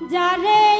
যারে